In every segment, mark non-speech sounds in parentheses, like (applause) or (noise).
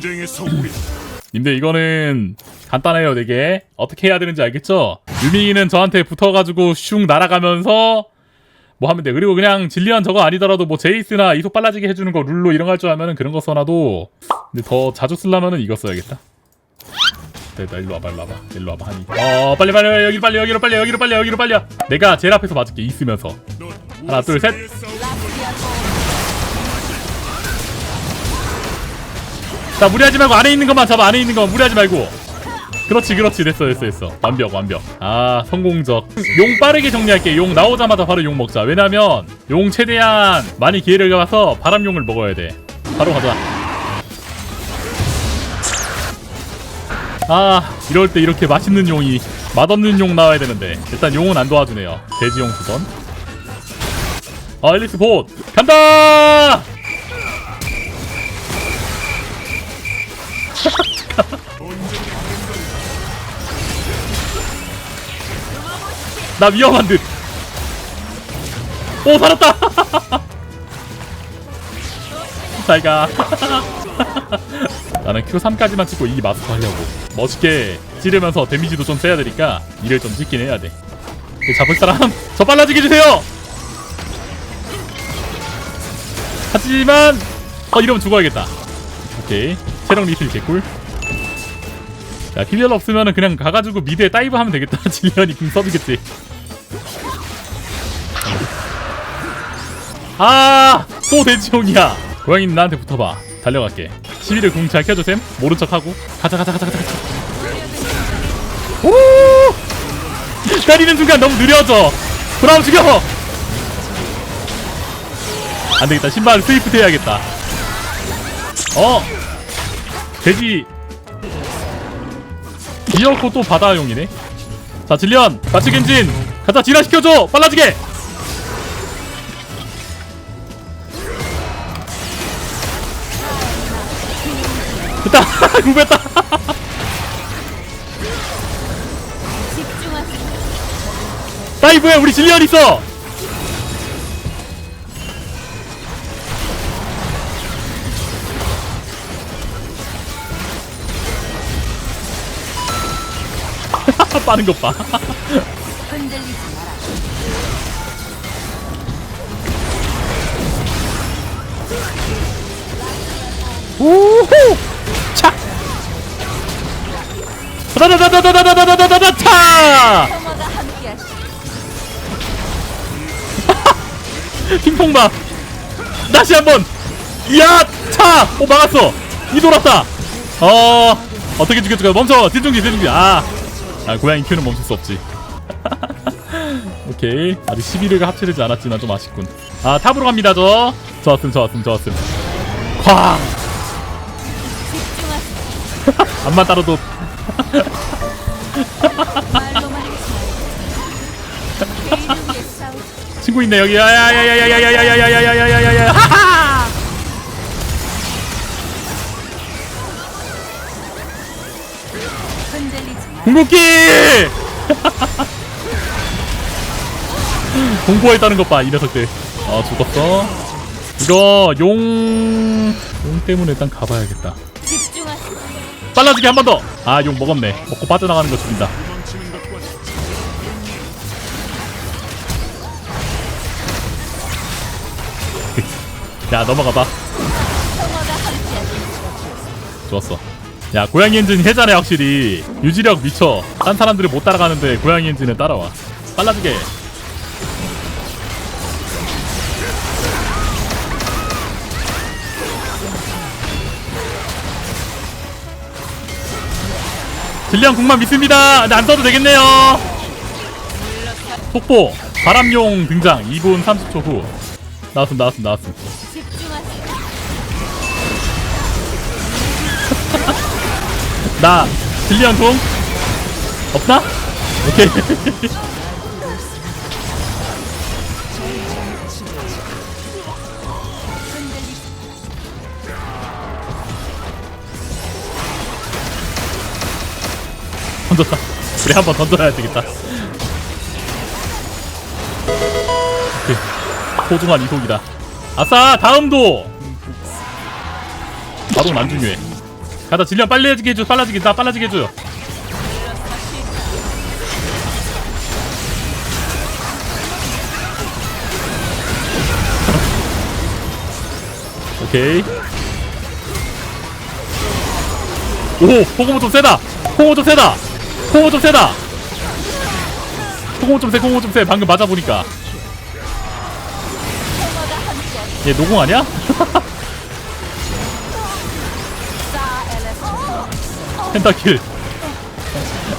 전쟁에서 우리. 님들 이거는 간단해요 되게. 어떻게 해야 되는지 알겠죠? 유민이는 저한테 붙어가지고 슝 날아가면서 뭐 하면 돼. 그리고 그냥 진리안 저거 아니더라도 뭐 제이스나 이속 빨라지게 해주는 거 룰로 이런 거 할 줄 알면은 그런 거 써놔도 근데 더 자주 쓰려면은 이거 써야겠다. 됐다 일로 와봐 일로 와봐. 일로 와봐 하니 어 빨리 빨리 여기 빨리 여기로 빨리 여기로 빨리 여기로 빨리. 내가 제일 앞에서 맞을게 있으면서. 넌 하나, 둘, 셋. 자 무리하지 말고 안에 있는 것만 잡아 안에 있는 것만 무리하지 말고. 그렇지 그렇지. 됐어 됐어 됐어. 완벽 완벽. 아 성공적. 용 빠르게 정리할게. 용 나오자마자 바로 용 먹자. 왜냐면 용 최대한 많이 기회를 잡아서 바람용을 먹어야 돼. 바로 가자. 아 이럴 때 이렇게 맛있는 용이 맛없는 용 나와야 되는데. 일단 용은 안 도와주네요. 돼지용 수선. 아 앨리스 봇 간다 나 위험한 듯. 오 살았다. (laughs) 잘 가. (laughs) 나는 Q3까지만 찍고 이 마스터 하려고. 멋있게 찌르면서 데미지도 좀 세야 되니까 일을 좀 찍긴 해야 돼. 그 잡을 사람 (laughs) 저 빨라지게 해주세요. 하지만 어 이러면 죽어야겠다. 오케이 체력 리필 개꿀. 야 힐러 없으면은 그냥 가가지고 미드에 다이브 하면 되겠다. (laughs) 질리언이 궁 써주겠지. 아, 또 돼지용이야. 고양이 나한테 붙어봐. 달려갈게. 11을 궁잘 켜줘 쌤. 모른 척하고. 가자 가자 가자 가자 가자. 오! 때리는 순간 너무 느려져. 브라움 죽여. 안 되겠다. 신발 스위프트 해야겠다. 어. 돼지 이어코 또 바다용이네. 자 질리언 마치 겐진 가자 진화 시켜줘 빨라지게. 됐다 (laughs) 구했다. (laughs) 다이브에 우리 질리언 있어. 빠른 것 봐. (laughs) 우후! 차! 다다다다다다다다다다다 차! 함께하시. 핑퐁마! 다시 한 번! 이야! 차! 오 막았어! 이 돌았다! 어 어떻게 죽여줄까? 멈춰! 딜중지 딜중지 아! 아 고양이 큐는 멈출 수 없지 오케이 아직 11회가 합체되지 않았지만 좀 아쉽군 아 탑으로 갑니다 저 좋았음 좋았음 좋았음 쾅! 암만 따라도. 친구 있네 여기 야야야야야야야야야야야야야 궁극기 (laughs) 공포했다는 것 봐 이 녀석들 어 죽었어 이거 용... 용 때문에 일단 가봐야겠다. 빨라지게 한 번 더! 아 용 먹었네 먹고 빠져나가는 거 죽인다 (laughs) 야 넘어가봐. 좋았어 야 고양이 엔진 해자네 확실히. 유지력 미쳐. 딴 사람들이 못 따라가는데 고양이 엔진은 따라와. 빨라지게. 질량 국만 믿습니다. 안 써도 되겠네요. 속보. 바람용 등장. 2분 30초 후. 나왔음 나왔음 나왔음 나 질리언 통? 없나? 오케이. (laughs) 던졌다. 그래 한번 던져야 되겠다. 오케이. 소중한 이속이다. 아싸 다음도! 바로 안 중요해 가다 질리언 빨라지게 해줘 빨라지게. 나 빨라지게 해줘 오케이. 오 호구모 좀 세다. 호구모 좀 세다. 호구모 좀 세다. 호구모 좀 세 호구모 좀 세. 방금 맞아보니까. 얘 노공 아니야? (laughs) 펜타킬.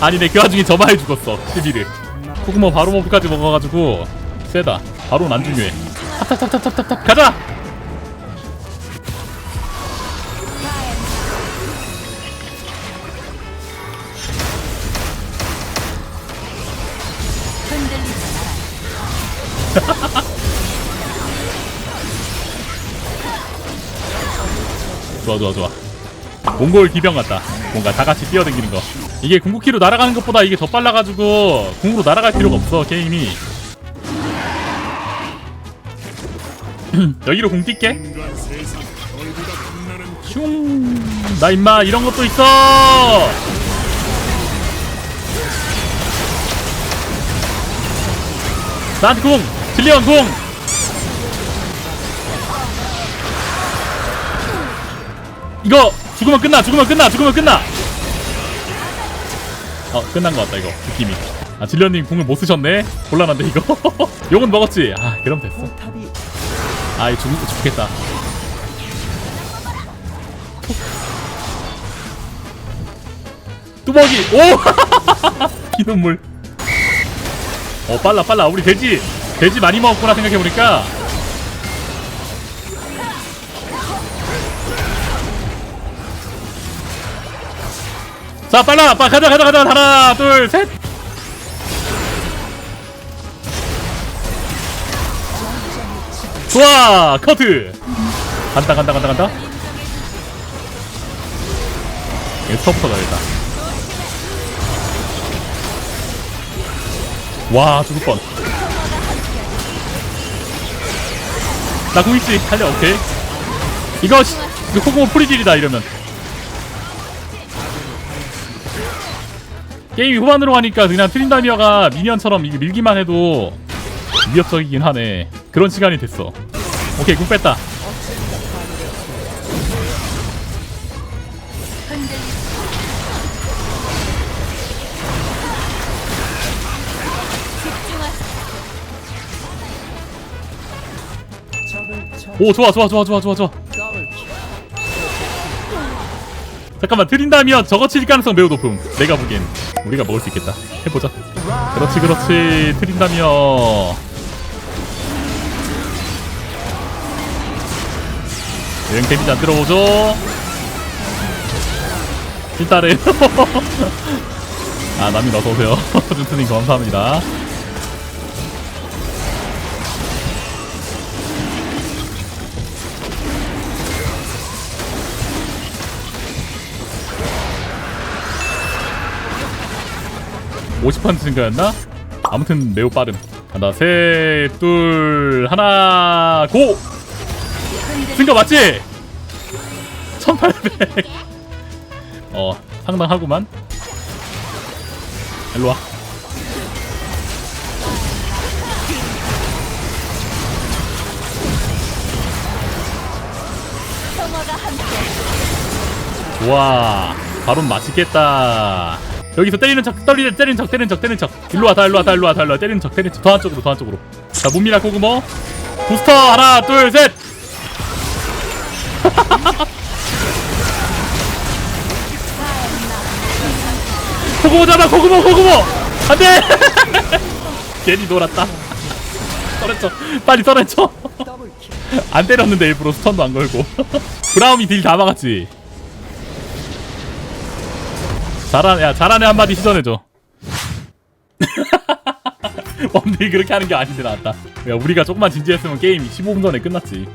아니네 그 와중에 저마에 죽었어 11을 코그모 바로 모브까지 먹어가지고 세다. 바로는 안 중요해. 탑탑탑탑탑탑 가자. (laughs) 좋아 좋아 좋아. 몽골 기병 같다 뭔가 다 같이 뛰어다니는 거. 이게 궁극기로 날아가는 것보다 이게 더 빨라가지고 궁으로 날아갈 필요가 없어 게임이. (clears throat) 여기로 궁 뛸게. 슝 나 임마 이런 것도 있어! 나한테 궁! 질리언 궁! 이거 죽으면 끝나 죽으면 끝나 죽으면 끝나. 어 끝난 것 같다 이거. 느낌이. 아 질련님 궁을 못 쓰셨네? 곤란한데 이거? (laughs) 욕은 먹었지? 아 그럼 됐어. 아이 죽, 죽겠다. 뚜벅이! 오! (laughs) 피눈물. 어 빨라 빨라. 우리 돼지 돼지 많이 먹었구나 생각해보니까 자 빨라 빨리 가자 가자 가자. 하나 둘 셋. 좋아 커트. 간다 간다 간다 간다. 이거 스톱부터 가야겠다. 와 죽을 뻔. 나 공익지? 달려 오케이. 이거 시- 이거 코고모 프리딜이다 이러면 게임이 후반으로 가니까 그냥 트린다미어가 미니언처럼 밀기만 해도 위협적이긴 하네. 그런 시간이 됐어. 오케이 궁 뺐다. 오 좋아 좋아 좋아 좋아 좋아. 좋아 잠깐만 트린다미어 저거 칠 가능성 매우 높음. 내가 보기엔 우리가 먹을 수 있겠다. 해보자. 그렇지 그렇지. 트린다미어 여행 데미지 안 들어오죠? 일단은. (laughs) 아 남이 어서오세요. 준트님 (laughs) 감사합니다 (50% 증가였나) 아무튼 매우 빠름 간다 셋둘 하나 고! 증가 맞지? 1800 어 상당하구만. 일로와. 좋아. 바론 맛있겠다 여기서 때리는 척 때리는 때리는 척 때리는 척 때리는 척. 일로 와 다 일로 와 다 일로 와 다 일로 와. 때리는 척 때리는 척. 더 한쪽으로 더 한쪽으로. 자 문미나 고구모. 부스터 하나 둘셋. (laughs) 고구모 잡아 고구모 고구모. 안돼. (laughs) 괜히 놀았다. 썰어쳐 빨리 썰어쳐 (laughs) 안 때렸는데 일부러 스턴도 안 걸고. 브라움이 딜 다 막았지 잘하네 야 잘하네 한마디 시전해줘. (laughs) 원딜 그렇게 하는 게 아닌데 나왔다. 야 우리가 조금만 진지했으면 게임이 15분 전에 끝났지